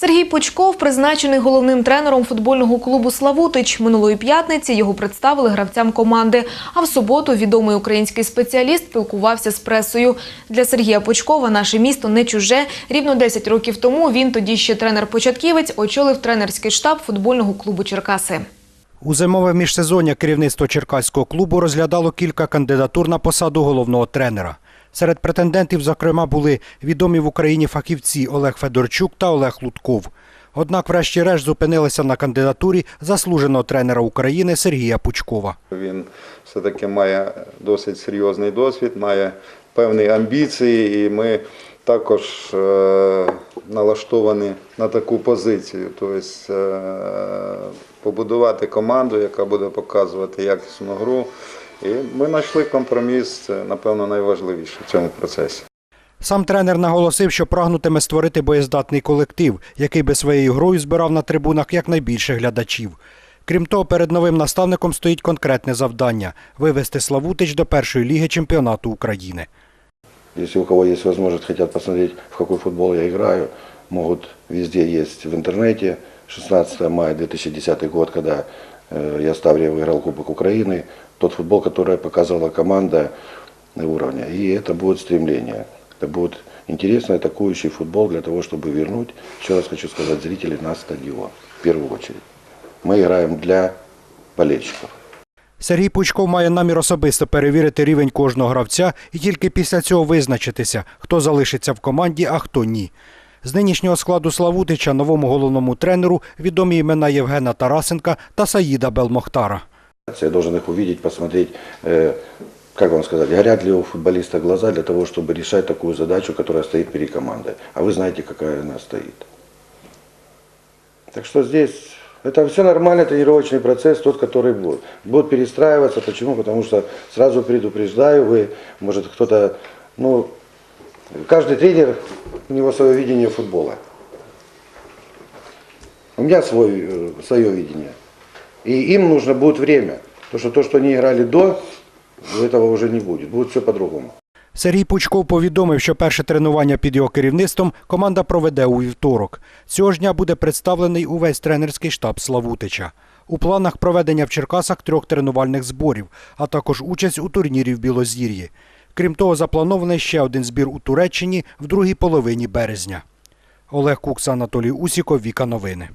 Сергій Пучков призначений головним тренером футбольного клубу Славутич. Минулої п'ятниці його представили гравцям команди. А в суботу відомий український спеціаліст спілкувався з пресою. Для Сергія Пучкова наше місто не чуже. Рівно 10 років тому він, тоді ще тренер-початківець, очолив тренерський штаб футбольного клубу Черкаси. У зимове міжсезоння керівництво Черкаського клубу розглядало кілька кандидатур на посаду головного тренера. Серед претендентів, зокрема, були відомі в Україні фахівці Олег Федорчук та Олег Лутков. Однак, врешті-решт, зупинилися на кандидатурі заслуженого тренера України Сергія Пучкова. Він все-таки має досить серйозний досвід, має певні амбіції, і ми також е, налаштовані на таку позицію. Тобто е, побудувати команду, яка буде показувати якісну гру. І ми знайшли компроміс, це, напевно, найважливіше в цьому процесі. Сам тренер наголосив, що прагнутиме створити боєздатний колектив, який би своєю грою збирав на трибунах якнайбільше глядачів. Крім того, перед новим наставником стоїть конкретне завдання вивести Славутич до першої ліги чемпіонату України. Если у кого есть возможность, хотят посмотреть, в какой футбол я играю, могут везде есть в интернете. 16 мая 2010 год, когда э, я с Таврией выиграл Кубок Украины, тот футбол, который показывала команда уровня. И это будет стремление. Это будет интересный атакующий футбол для того, чтобы вернуть, еще раз хочу сказать, зрителей на стадион. В первую очередь. Мы играем для болельщиков. Сергій Пучков має намір особисто перевірити рівень кожного гравця і тільки після цього визначитися, хто залишиться в команді, а хто ні. З нинішнього складу Славутича новому головному тренеру відомі імена Євгена Тарасенка та Саїда Белмохтара. Я должен их увидеть, посмотреть, э, как вам сказать, горят ли у футболиста глаза для того, чтобы решать такую задачу, которая стоит перед командой. А вы знаете, какая она стоит. Так что здесь это все нормальный тренировочный процесс, тот, который будет. Будет перестраиваться. Почему? Потому что сразу предупреждаю, вы, может, кто-то, ну, каждый тренер, у него свое видение футбола. У меня свой, э, свое видение. И им нужно будет время. Потому что то, что они играли до, этого уже не будет. Будет все по-другому. Сергій Пучков повідомив, що перше тренування під його керівництвом команда проведе у вівторок. Цього ж дня буде представлений увесь тренерський штаб Славутича. У планах проведення в Черкасах трьох тренувальних зборів, а також участь у турнірі в Білозір'ї. Крім того, запланований ще один збір у Туреччині в другій половині березня. Олег Кукса, Анатолій Усіков, Віка Новини.